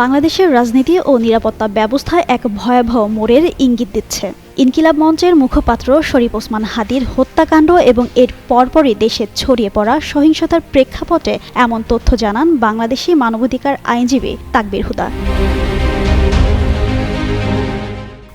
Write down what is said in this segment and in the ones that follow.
বাংলাদেশের রাজনীতি ও নিরাপত্তা ব্যবস্থা এক ভয়াবহ মোড়ের ইঙ্গিত দিচ্ছে। ইনকিলাব মঞ্চের মুখপাত্র শরীফ ওসমান হাদির হত্যাকাণ্ড এবং এর পরপরই দেশে ছড়িয়ে পড়া সহিংসতার প্রেক্ষাপটে এমন তথ্য জানান বাংলাদেশি মানবাধিকার আইনজীবী তাকবির হুদা।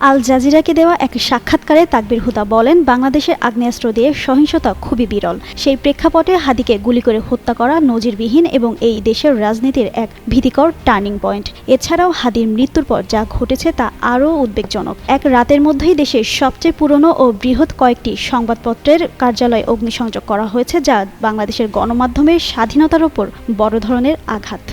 আল জাজিরাকে দেওয়া এক সাক্ষাৎকারে তাকবির হুদা বলেন, বাংলাদেশের আগ্নেয়াস্ত্র দিয়ে সহিংসতা খুবই বিরল। সেই প্রেক্ষাপটে হাদিকে গুলি করে হত্যা করা নজিরবিহীন এবং এই দেশের রাজনীতির এক ভীতিকর টার্নিং পয়েন্ট। এছাড়াও হাদির মৃত্যুর পর যা ঘটেছে তা আরও উদ্বেগজনক। এক রাতের মধ্যেই দেশের সবচেয়ে পুরনো ও বৃহৎ কয়েকটি সংবাদপত্রের কার্যালয়ে অগ্নিসংযোগ করা হয়েছে, যা বাংলাদেশের গণমাধ্যমের স্বাধীনতার ওপর বড় ধরনের আঘাত।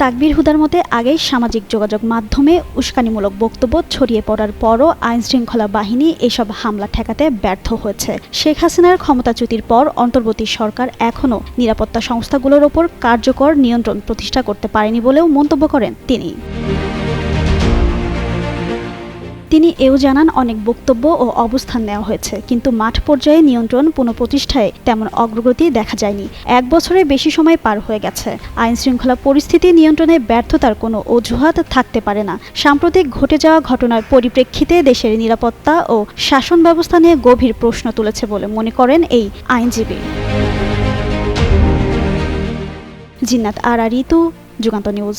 তাকবির হুদার মতে আগেই সামাজিক যোগাযোগ মাধ্যমে উস্কানিমূলক বক্তব্য ছড়িয়ে পড়ার পরও আইনশৃঙ্খলা বাহিনী এসব হামলা ঠেকাতে ব্যর্থ হয়েছে। শেখ হাসিনার ক্ষমতাচ্যুতির পর অন্তর্বর্তী সরকার এখনও নিরাপত্তা সংস্থাগুলোর ওপর কার্যকর নিয়ন্ত্রণ প্রতিষ্ঠা করতে পারেনি বলেও মন্তব্য করেন তিনি। তিনি এও জানান, অনেক বক্তব্য ও অবস্থান নেওয়া হয়েছে, কিন্তু মাঠ পর্যায়ে নিয়ন্ত্রণ পুনঃপ্রতিষ্ঠায় তেমন অগ্রগতি দেখা যায়নি। এক বছরের বেশি সময় পার হয়ে গেছে। আইন শৃঙ্খলা পরিস্থিতি নিয়ন্ত্রণে ব্যর্থতার কোনো অজুহাত থাকতে পারে না। সাম্প্রতিক ঘটে যাওয়া ঘটনার পরিপ্রেক্ষিতে দেশের নিরাপত্তা ও শাসন ব্যবস্থা নিয়ে গভীর প্রশ্ন তুলেছে বলে মনে করেন এই আইনজীবী। জিন্নাত আর ঋতু যুগান্ত নিউজ।